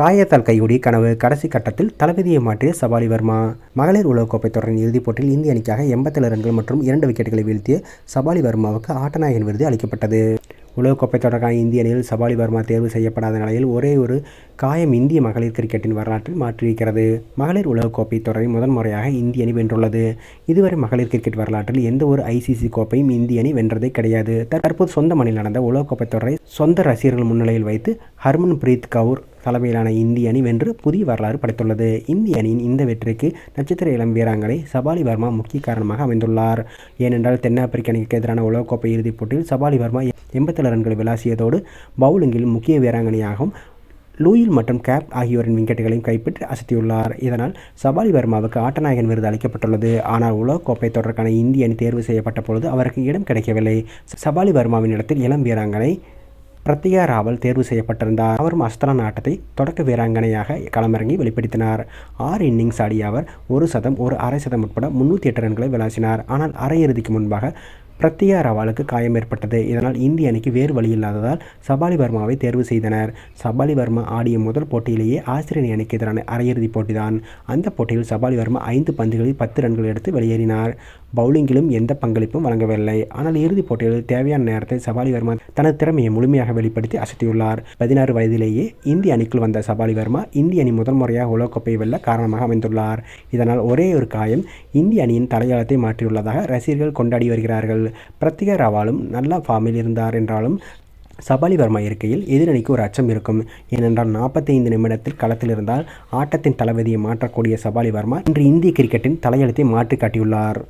காயத்தால் கையுடி கனவு கடைசி கட்டத்தில் தளபதியை மாற்றிய சபாலி வர்மா. மகளிர் உலகக்கோப்பை தொடரின் இறுதிப் போட்டியில் இந்திய அணிக்காக எண்பத்தேழு ரன்கள் மற்றும் இரண்டு விக்கெட்டுகளை வீழ்த்திய சபாலி வர்மாவுக்கு ஆட்டநாயகன் விருது அளிக்கப்பட்டது. உலகக்கோப்பை தொடர்கான இந்திய அணியில் சபாலி வர்மா தேர்வு செய்யப்படாத நிலையில் ஒரே ஒரு காயம் இந்திய மகளிர் கிரிக்கெட்டின் வரலாற்றில் மாற்றியிருக்கிறது. மகளிர் உலகக்கோப்பை தொடரை முதன் முறையாக இந்திய அணி வென்றுள்ளது. இதுவரை மகளிர் கிரிக்கெட் வரலாற்றில் எந்த ஒரு ஐசிசி கோப்பையும் இந்திய அணி வென்றதே கிடையாது. தற்போது சொந்த மணியில் நடந்த உலகக்கோப்பை தொடரை சொந்த ரசிகர்கள் முன்னிலையில் வைத்து ஹர்மன் பிரீத் கவுர் தலைமையிலான இந்திய அணி வென்று புதிய வரலாறு படைத்துள்ளது. இந்திய அணியின் இந்த வெற்றிக்கு நட்சத்திர இளம் வீராங்கனை சபாலி வர்மா முக்கிய காரணமாக அமைந்துள்ளார். ஏனென்றால் தென்னாப்பிரிக்க அணிக்கு எதிரான உலகக்கோப்பை இறுதிப் போட்டியில் சபாலி வர்மா எண்பத்தேழு ரன்களை விளாசியதோடு பவுலிங்கில் முக்கிய வீராங்கனையாகவும் லூயில் மற்றும் கேப் ஆகியோரின் விக்கெட்டுகளையும் கைப்பற்றி அசத்தியுள்ளார். இதனால் சபாலி வர்மாவுக்கு ஆட்டநாயகன் விருது அளிக்கப்பட்டுள்ளது. ஆனால் உலகக்கோப்பை தொடருக்கான இந்திய அணி தேர்வு செய்யப்பட்ட பொழுது அவருக்கு இடம் கிடைக்கவில்லை. சபாலி வர்மாவின் இடத்தில் இளம் வீராங்கனை பிரத்யா ராவல் தேர்வு செய்யப்பட்டிருந்தார். அவரும் அஸ்தலான் ஆட்டத்தை தொடக்க வீராங்கனையாக களமிறங்கி வெளிப்படுத்தினார். ஆறு இன்னிங்ஸ் ஆடிய அவர் ஒரு சதம் ஒரு அரை சதம் உட்பட முன்னூற்றி எட்டு ரன்களை விளாசினார். ஆனால் அரையிறுதிக்கு முன்பாக பிரத்யா ரவாலுக்கு காயம் ஏற்பட்டது. இதனால் இந்திய அணிக்கு வேறு வழி இல்லாததால் சபாலி வர்மாவை தேர்வு செய்தனர். சபாலி வர்மா ஆடிய முதல் போட்டியிலேயே ஆஸ்திரேலிய அணிக்கு எதிரான அரையிறுதிப் போட்டிதான். அந்த போட்டியில் சபாலி வர்மா ஐந்து பந்துகளில் பத்து ரன்கள் எடுத்து வெளியேறினார். பவுலிங்கிலும் எந்த பங்களிப்பும் வழங்கவில்லை. ஆனால் இறுதிப் போட்டியில் தேவையான நேரத்தில் சபாலி வர்மா தனது திறமையை முழுமையாக வெளிப்படுத்தி அசத்தியுள்ளார். பதினாறு வயதிலேயே இந்திய அணிக்குள் வந்த சபாலி வர்மா இந்திய அணி முதல் முறையாக உலகக்கோப்பை வெல்ல காரணமாக அமைந்துள்ளார். இதனால் ஒரே ஒரு காயம் இந்திய அணியின் தலையாளத்தை மாற்றியுள்ளதாக ரசிகர்கள் கொண்டாடி வருகிறார்கள். பிரத்யேக ராவாலும் நல்ல ஃபார்மில் இருந்தார் என்றாலும் சபாலி வர்மா இருக்கையில் எதிரணிக்கு ஒரு அச்சம் இருக்கும். ஏனென்றால் நாற்பத்தைந்து நிமிடத்தில் களத்தில் இருந்தால் ஆட்டத்தின் தளபதியை மாற்றக்கூடிய சபாலி வர்மா இன்று இந்திய கிரிக்கெட்டின் தலையெழுத்தை மாற்றி காட்டியுள்ளார்.